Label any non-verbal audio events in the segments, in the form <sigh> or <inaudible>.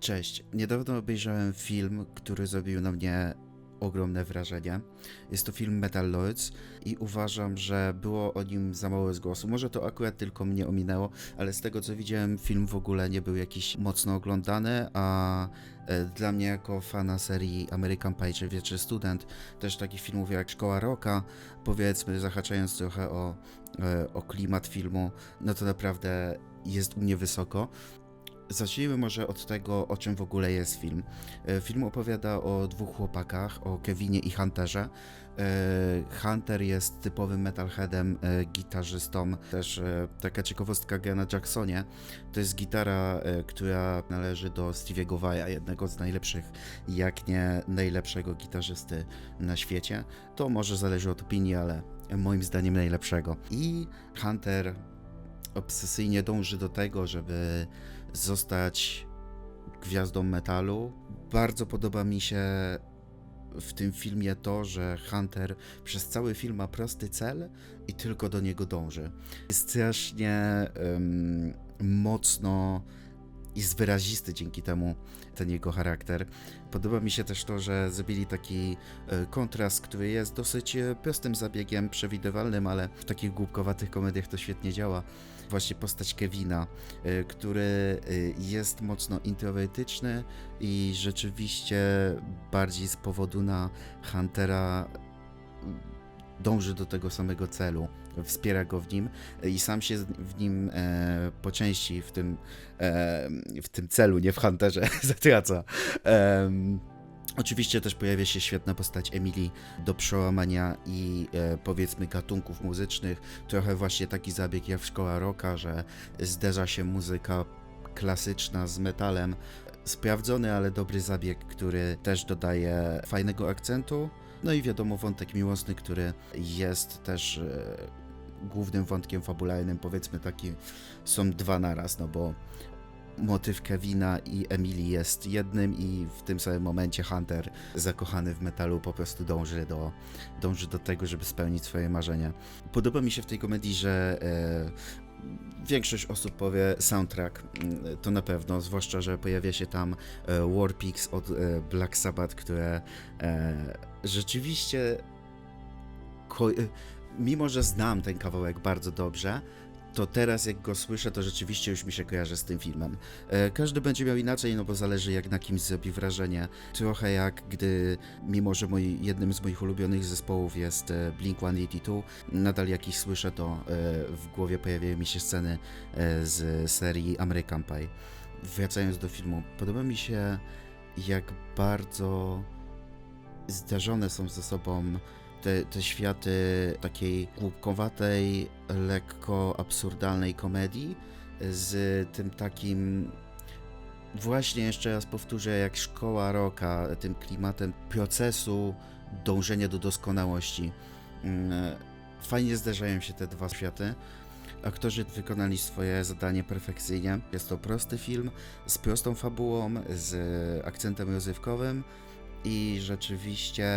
Cześć. Niedawno obejrzałem film, który zrobił na mnie ogromne wrażenie. Jest to film Metal Lords i uważam, że było o nim za mało zgłosu. Może to akurat tylko mnie ominęło, ale z tego co widziałem, film w ogóle nie był jakiś mocno oglądany, a e, dla mnie jako fana serii American Pie czy Wieczny Student, też takich filmów jak Szkoła Roka, powiedzmy, zahaczając trochę o, e, o klimat filmu, no to naprawdę jest u mnie wysoko. Zacznijmy może od tego, o czym w ogóle jest film. E, Film opowiada o dwóch chłopakach, o Kevinie i Hunterze. E, Hunter jest typowym metalheadem, e, gitarzystą. Też taka ciekawostka Gena Jacksonie. To jest gitara, która należy do Stevie'ego Vai'a, jednego z najlepszych, jak nie najlepszego gitarzysty na świecie. To może zależy od opinii, ale moim zdaniem najlepszego. I Hunter obsesyjnie dąży do tego, żeby zostać gwiazdą metalu. Bardzo podoba mi się w tym filmie to, że Hunter przez cały film ma prosty cel i tylko do niego dąży. Jest strasznie em, mocno jest wyrazisty dzięki temu ten jego charakter. Podoba mi się też to, że zrobili taki e, kontrast, który jest dosyć e, prostym zabiegiem, przewidywalnym, ale w takich głupkowatych komediach to świetnie działa. Właśnie postać Kevina, e, który jest mocno introwertyczny i rzeczywiście bardziej z powodu na Huntera dąży do tego samego celu, wspiera go w nim e, i sam się w nim e, po części w tym, e, w tym celu, nie w Hunterze, <laughs> zatraca. Em, Oczywiście też pojawia się świetna postać Emily do przełamania i e, powiedzmy gatunków muzycznych. Trochę właśnie taki zabieg jak w Szkoła Rocka, że zderza się muzyka klasyczna z metalem. Sprawdzony, ale dobry zabieg, który też dodaje fajnego akcentu. No i wiadomo, wątek miłosny, który jest też e, głównym wątkiem fabularnym, powiedzmy taki, są dwa naraz, no bo motyw Kevina i Emily jest jednym i w tym samym momencie Hunter, zakochany w metalu, po prostu dąży do, dąży do tego, żeby spełnić swoje marzenia. Podoba mi się w tej komedii, że e, większość osób powie soundtrack, mm, to na pewno, zwłaszcza, że pojawia się tam e, Warpix od e, Black Sabbath, które e, rzeczywiście mimo, że znam ten kawałek bardzo dobrze, to teraz jak go słyszę, to rzeczywiście już mi się kojarzy z tym filmem. E, Każdy będzie miał inaczej, no bo zależy jak na kimś zrobi wrażenie. Trochę jak gdy, mimo że jednym z moich ulubionych zespołów jest e, Blink-182, nadal jak ich słyszę, to e, w głowie pojawiają mi się sceny z serii American Pie. Wracając do filmu, podoba mi się jak bardzo zdarzone są ze sobą te, te światy takiej głupkowatej, lekko absurdalnej komedii z tym takim właśnie jeszcze raz powtórzę jak szkoła roka, tym klimatem procesu dążenia do doskonałości. Mm, Fajnie zderzają się te dwa światy. Aktorzy wykonali swoje zadanie perfekcyjnie. Jest to prosty film z prostą fabułą, z akcentem rozrywkowym i rzeczywiście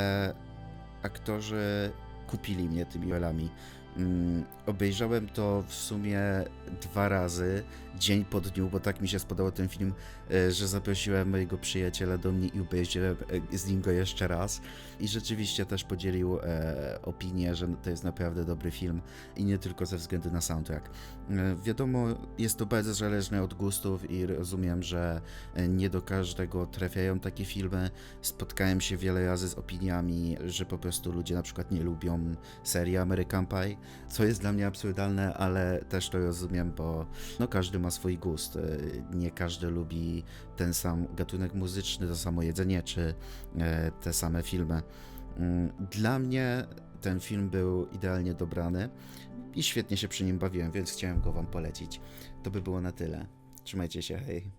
aktorzy kupili mnie tymi rolami. Mm, obejrzałem to w sumie dwa razy, dzień po dniu, bo tak mi się spodobał ten film, e, że zaprosiłem mojego przyjaciela do mnie i obejrzałem e, z nim go jeszcze raz. I rzeczywiście też podzielił e, opinię, że to jest naprawdę dobry film i nie tylko ze względu na soundtrack. Wiadomo, jest to bardzo zależne od gustów i rozumiem, że nie do każdego trafiają takie filmy. Spotkałem się wiele razy z opiniami, że po prostu ludzie na przykład nie lubią serii American Pie, co jest dla mnie absurdalne, ale też to rozumiem, bo no każdy ma swój gust. E, Nie każdy lubi ten sam gatunek muzyczny, to samo jedzenie czy e, te same filmy. Mm, Dla mnie ten film był idealnie dobrany i świetnie się przy nim bawiłem, więc chciałem go Wam polecić. To by było na tyle. Trzymajcie się, hej.